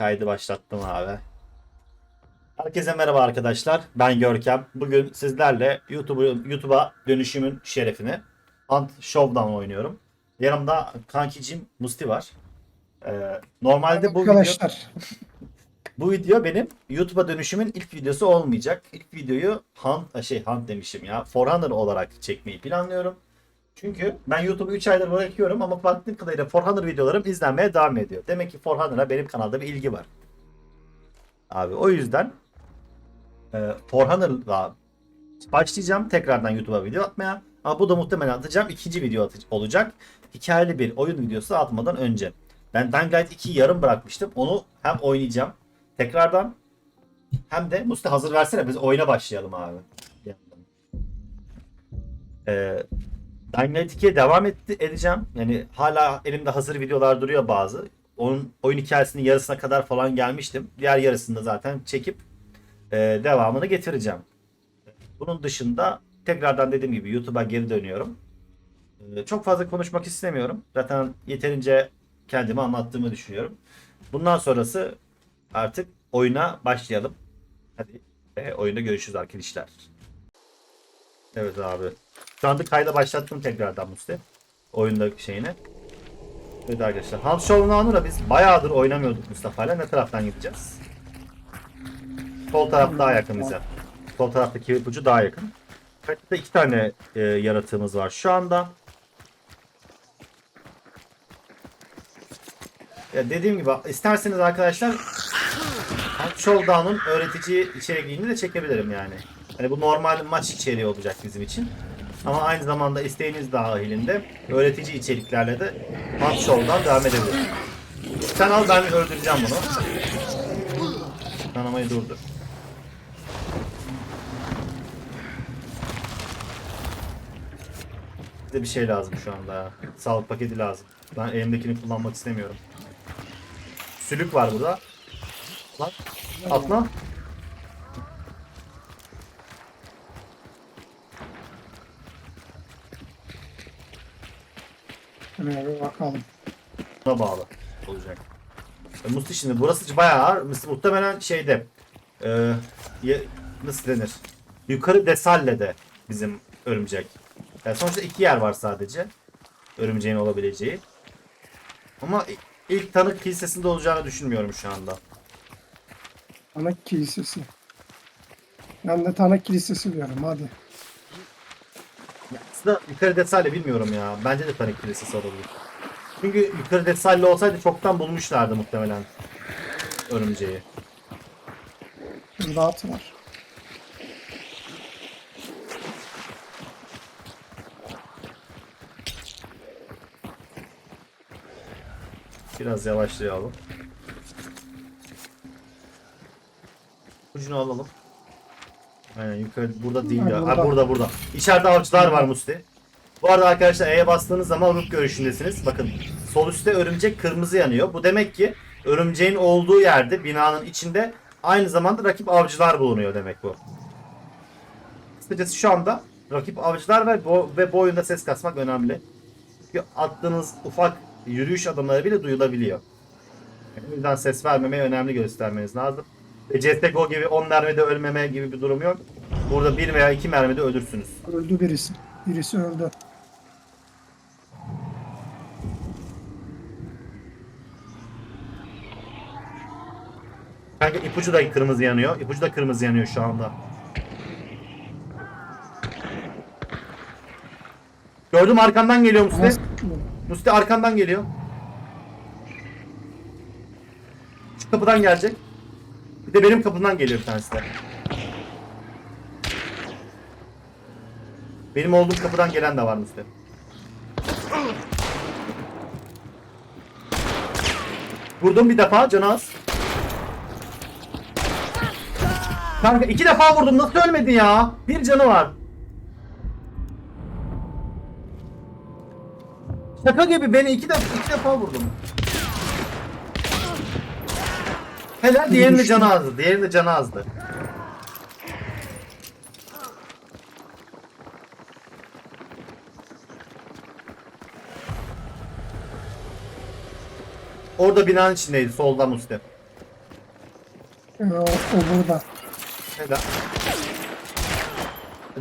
kaydı başlattım abi. Herkese merhaba arkadaşlar. Ben Görkem. Bugün sizlerle YouTube'a YouTube'a dönüşümün şerefini Hunt Showdown oynuyorum. Yanımda kankicim Musti var. Ee, normalde bu video, Arkadaşlar bu video benim YouTube'a dönüşümün ilk videosu olmayacak. İlk videoyu Hunt şey Hunt demişim ya. Forerunner olarak çekmeyi planlıyorum. Çünkü ben YouTube'u 3 aydır bırakıyorum ama baktığım kadarıyla Forerunner videolarım izlenmeye devam ediyor. Demek ki Forerunner'a benim kanalda bir ilgi var. Abi o yüzden e, Forerunner'la başlayacağım tekrardan YouTube'a video atmaya. Ama bu da muhtemelen atacağım ikinci video atı- olacak. Hikayeli bir oyun videosu atmadan önce. Ben Dying Light 2'yi yarım bırakmıştım. Onu hem oynayacağım tekrardan hem de Musti hazır versene biz oyuna başlayalım abi. Ee, Dying Light 2'ye devam etti, edeceğim. Yani hala elimde hazır videolar duruyor bazı. Onun oyun hikayesinin yarısına kadar falan gelmiştim. Diğer yarısını da zaten çekip e, devamını getireceğim. Bunun dışında tekrardan dediğim gibi YouTube'a geri dönüyorum. E, çok fazla konuşmak istemiyorum. Zaten yeterince kendimi anlattığımı düşünüyorum. Bundan sonrası artık oyuna başlayalım. Hadi e, oyunda görüşürüz arkadaşlar. Evet abi. Şu anda kayda başlattım tekrardan Musti. Oyundaki şeyini. Evet arkadaşlar. Show Nanura biz bayağıdır oynamıyorduk Mustafa'yla. Ne taraftan gideceğiz? Sol taraf daha yakın bize. Sol taraftaki ipucu daha yakın. Kayıtta iki tane e, yaratığımız var şu anda. Ya dediğim gibi isterseniz arkadaşlar Showdown'un öğretici içeriğini de çekebilirim yani. Hani bu normal maç içeriği olacak bizim için. Ama aynı zamanda isteğiniz dahilinde öğretici içeriklerle de Hunt Show'dan devam edebilirim. Sen al ben öldüreceğim bunu. Kanamayı durdur. Bize bir şey lazım şu anda. Sağlık paketi lazım. Ben elimdekini kullanmak istemiyorum. Sülük var burada. Lan atla. Şuraya bir bakalım. Buna bağlı olacak. E, Musti şimdi burası bayağı ağır. Musti muhtemelen şeyde e, ye- nasıl denir? Yukarı Desalle'de bizim örümcek. Yani sonuçta iki yer var sadece. Örümceğin olabileceği. Ama i- ilk tanık kilisesinde olacağını düşünmüyorum şu anda. Tanık Kilisesi. Ben de Tanık Kilisesi diyorum hadi. Aslında yukarı Desalle bilmiyorum ya. Bence de tanık kilisesi olabilir. Çünkü yukarı Desalle olsaydı çoktan bulmuşlardı muhtemelen örümceği. Burada var. Biraz yavaşlayalım. Ucunu alalım. Aynen yukarı burada değil ya. Ha, burada. burada. İçeride avcılar var Musti. Bu arada arkadaşlar E'ye bastığınız zaman ruh görüşündesiniz. Bakın sol üstte örümcek kırmızı yanıyor. Bu demek ki örümceğin olduğu yerde binanın içinde aynı zamanda rakip avcılar bulunuyor demek bu. Kısacası şu anda rakip avcılar ve bu, ve bu oyunda ses kasmak önemli. Çünkü attığınız ufak yürüyüş adımları bile duyulabiliyor. O yüzden ses vermemeyi önemli göstermeniz lazım. Ve CSGO gibi 10 mermide ölmeme gibi bir durum yok. Burada 1 veya 2 mermide ölürsünüz. Öldü birisi. Birisi öldü. Kanka ipucu da kırmızı yanıyor. İpucu da kırmızı yanıyor şu anda. Gördüm arkandan geliyor Musti. Musti arkandan geliyor. Şu kapıdan gelecek. Bir de benim kapımdan geliyor bir tanesi de. Benim olduğum kapıdan gelen de var Musti. Vurdum bir defa canı az. Kanka iki defa vurdum nasıl ölmedi ya? Bir canı var. Şaka gibi beni iki defa, iki defa vurdum. Helal diğerinin canı azdı. Diğerinin de canı azdı. Orada binanın içindeydi solda Musti. Ee, o, o burada. Helal.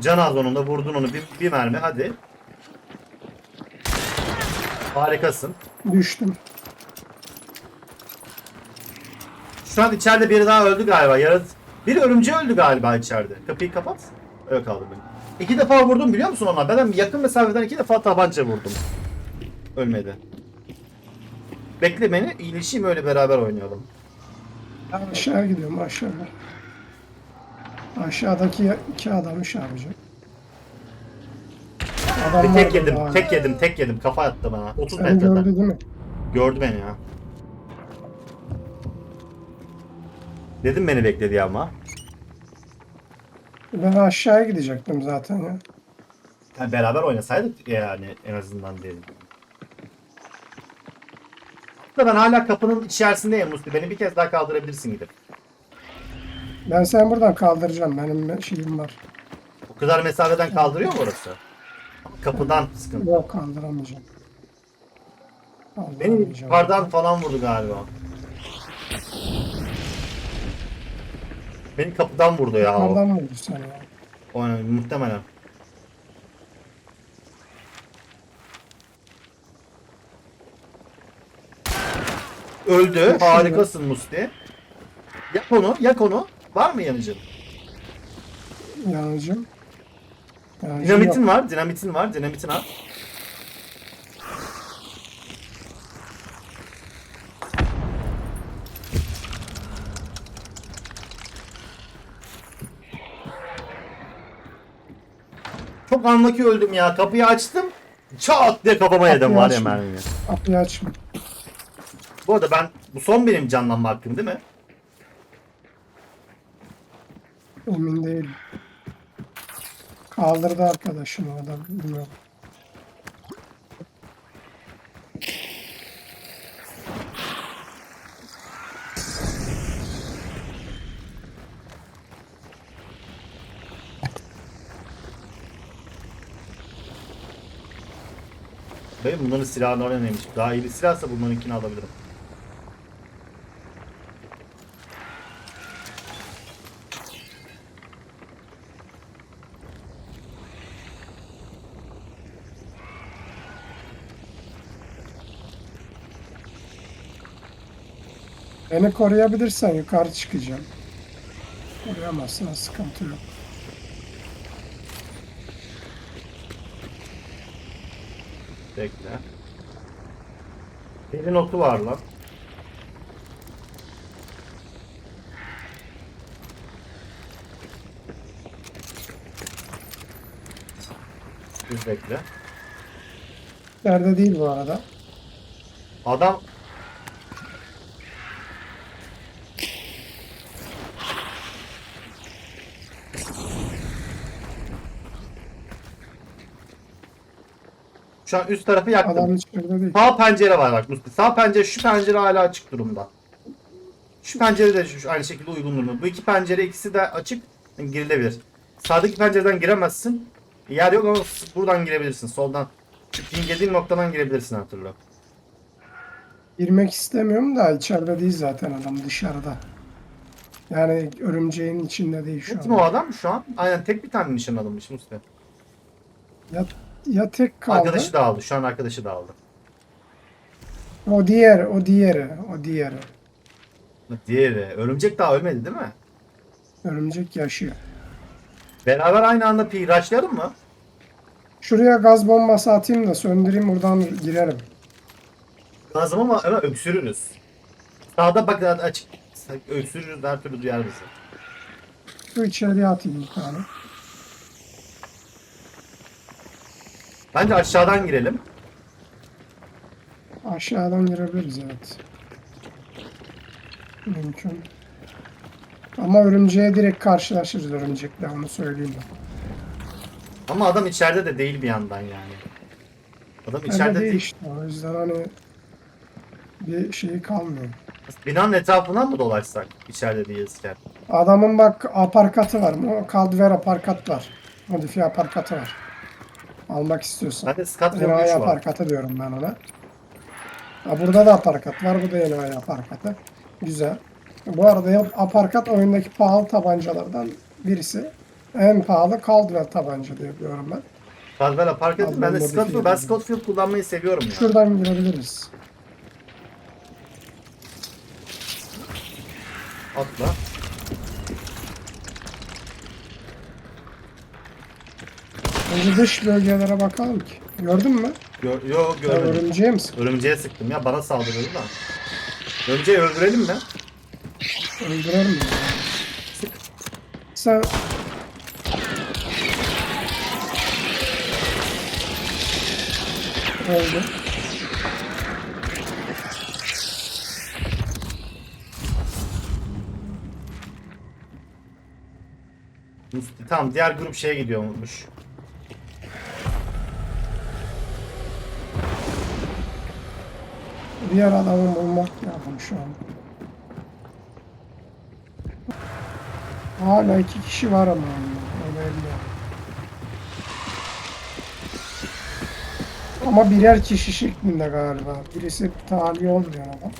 Can az onun da vurdun onu bir, bir mermi hadi. Harikasın. Düştüm. Şu an içeride biri daha öldü galiba. Yarı... Biri örümceği öldü galiba içeride. Kapıyı kapat. Öyle kaldı benim. İki defa vurdum biliyor musun ona? Ben yakın mesafeden iki defa tabanca vurdum. Ölmedi. Bekle beni. iyileşeyim öyle beraber oynayalım. Ben aşağı gidiyorum aşağıda. Aşağıdaki iki adamı şey yapacağım. Adamlar tek yedim, tek yedim, tek yedim. Kafa attı bana. 30 Sen metreden. gördü değil mi? Gördü beni ya. Dedim beni bekledi ama. Ben aşağıya gidecektim zaten ya. Yani beraber oynasaydık yani en azından dedim. Da ben hala kapının içerisindeyim Musti. Beni bir kez daha kaldırabilirsin gidip. Ben sen buradan kaldıracağım. Benim şeyim var. O kadar mesafeden kaldırıyor mu orası? Kapıdan sıkıntı. Yok kaldıramayacağım. Beni yukarıdan falan vurdu galiba. Beni kapıdan vurdu ya. o. Yukarıdan vurdu seni ya. O, muhtemelen. Öldü. Çok Harikasın Musti. Yak onu, yak onu. Var mı yanıcın? Yanıcım. Yanıcım Dinamitin yok. var, dinamitin var, dinamitin at. Çok anlaki öldüm ya. Kapıyı açtım. Çat diye kafama yedim var ya açma. mermiyi. Kapıyı açma. Bu arada ben bu son benim canlanma hakkım değil mi? Emin değilim. Kaldırdı arkadaşını o adam. Bilmiyorum. Benim bunların silahları neymiş? Daha iyi bir silahsa bunlarınkini alabilirim. Beni koruyabilirsen yukarı çıkacağım. Koruyamazsan sıkıntı yok. Bekle. Deli notu var lan. Bir bekle. Nerede değil bu arada. Adam Şu an üst tarafı yaktım. Adam içeride değil. Sağ pencere var bak Musti. Sağ pencere şu pencere hala açık durumda. Şu pencere de şu, aynı şekilde uygun durumda. Bu iki pencere ikisi de açık girilebilir. Sağdaki pencereden giremezsin. Yer yok ama buradan girebilirsin. Soldan. Şu pingediğin noktadan girebilirsin her türlü. Girmek istemiyorum da içeride değil zaten adam dışarıda. Yani örümceğin içinde değil şu Kim o an. adam şu an? Aynen tek bir tane nişan alınmış Musti. Ya, ya tek kaldı. Arkadaşı da aldı. Şu an arkadaşı da aldı. O diğer, o diğeri, o diğeri. Diğeri. Örümcek daha ölmedi değil mi? Örümcek yaşıyor. Beraber aynı anda pi rushlayalım mı? Şuraya gaz bombası atayım da söndüreyim buradan girerim. Lazım ama, ama öksürürüz. Sağda bak açık. Öksürürüz her türlü duyar bizi. Şu içeriye atayım bir tane. Bence aşağıdan girelim. Aşağıdan girebiliriz evet. Mümkün. Ama örümceğe direkt karşılaşırız örümcekle onu söyleyeyim ben. Ama adam içeride de değil bir yandan yani. Adam Öyle içeride değil değil. işte o yüzden hani bir şey kalmıyor. Binanın etrafından mı dolaşsak içeride değilizken? Adamın bak aparkatı var mı? Caldwell aparkat var. Modifiye aparkatı var. Almak istiyorsan. Bende Scott Enayi Volguş var. aparkatı diyorum ben ona. Ha, burada da aparkat var. Bu da yeni ay aparkatı. Güzel. Bu arada aparkat oyundaki pahalı tabancalardan birisi. En pahalı Caldwell tabanca diye biliyorum ben. Ettim. Abi Ben de Scottfield, ben Scottfield kullanmayı seviyorum ya. Şuradan girebiliriz. Atla. Önce dış bölgelere bakalım ki. Gördün mü? Gör, yo Ya görmedim. örümceğe mi sıktın? Örümceğe sıktım ya bana saldırıyordu da. Örümceği öldürelim mi? Öldürer mi? Sen Öldü. Tamam diğer grup şeye gidiyormuş. Diğer adamı bulmak lazım şu an. Hala iki kişi var ama öyle belli. Ama birer kişi şeklinde galiba. Birisi tali olmuyor adam.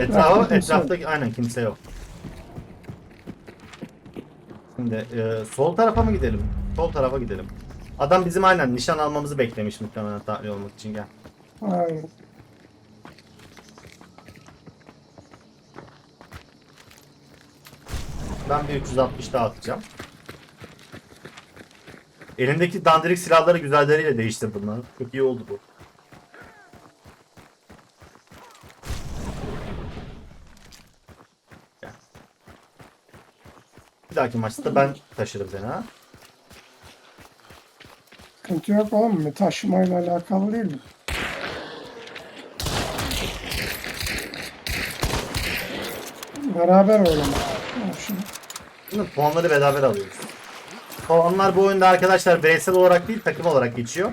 Etrafı, etrafta aynen kimse yok. Şimdi e, sol tarafa mı gidelim? Sol tarafa gidelim. Adam bizim aynen nişan almamızı beklemiş muhtemelen tahliye olmak için gel. Aynen. Ben bir 360 daha atacağım. Elimdeki dandirik silahları güzelleriyle değiştirdim lan. Çok iyi oldu bu. Bir dahaki maçta ben taşırım seni ha. Sıkıntı yok oğlum. Taşımayla alakalı değil mi? Beraber oynama. Şimdi puanları beraber alıyoruz. Puanlar bu oyunda arkadaşlar bireysel olarak değil takım olarak geçiyor.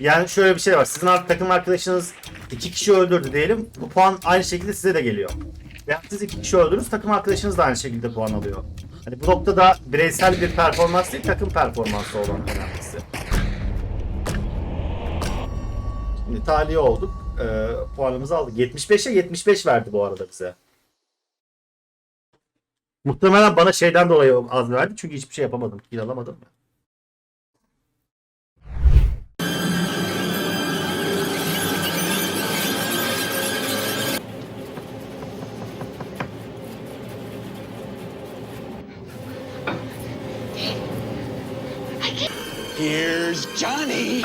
Yani şöyle bir şey var. Sizin takım arkadaşınız iki kişi öldürdü diyelim. Bu puan aynı şekilde size de geliyor. Veya siz iki kişi öldürürüz takım arkadaşınız da aynı şekilde puan alıyor. Hani bu noktada bireysel bir performans değil takım performansı olan önemlisi. Şimdi tahliye olduk. Ee, puanımızı aldık. 75'e 75 verdi bu arada bize. Muhtemelen bana şeyden dolayı az verdi çünkü hiçbir şey yapamadım. Kill alamadım. Here's Johnny.